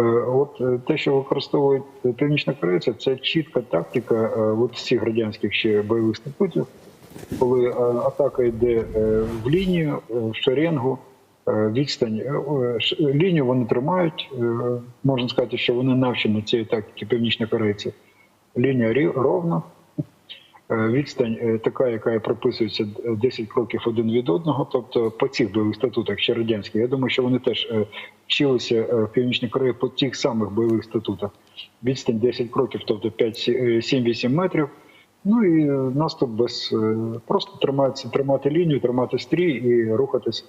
Е, От е, те, що використовують північна Корея, це чітка тактика е, от всіх радянських ще бойових статутів, коли атака йде в лінію, в шеренгу, відстань. Лінію вони тримають. Можна сказати, що вони навчені цієї тактики північна корейці. Лінія ровна, Відстань е, така, яка прописується е, 10 кроків один від одного. Тобто по цих бойових статутах ще радянські. Я думаю, що вони теж е, вчилися е, в Північній Кореї по тих самих бойових статутах. Відстань 10 кроків, тобто 5-7-8 метрів. Ну і е, наступ без е, просто триматися, тримати лінію, тримати стрій і рухатись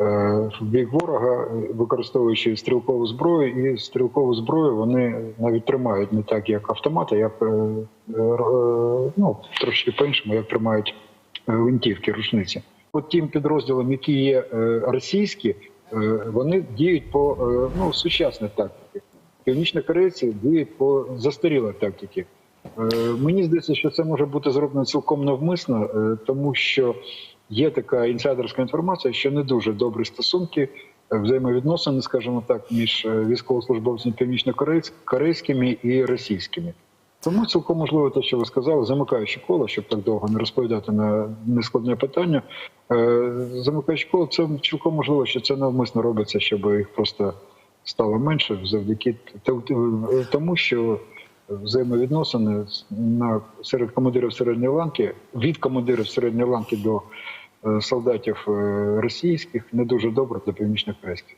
е, в бік ворога, використовуючи стрілкову зброю, і стрілкову зброю вони навіть тримають не так, як автомати, як е, е, е, ну, трошки по-іншому, як тримають гвинтівки, рушниці. От тим підрозділам, які є російські, вони діють по ну, сучасній тактиці. Північні корейці діють по застарілій тактиці. Мені здається, що це може бути зроблено цілком навмисно, тому що є така інсайдерська інформація, що не дуже добрі стосунки, е, взаємовідносини, скажімо так, між е, військовослужбовцями північно-корейськими і російськими. Тому цілком можливо те, що ви сказали, замикаючи коло, щоб так довго не розповідати на нескладне питання. Е, Замикаючи коло, це цілком можливо, що це навмисно робиться, щоб їх просто стало менше завдяки тому, що взаємовідносини на серед командирів середньої ланки від командирів середньої ланки до е, солдатів е, російських не дуже добре для північних корейських.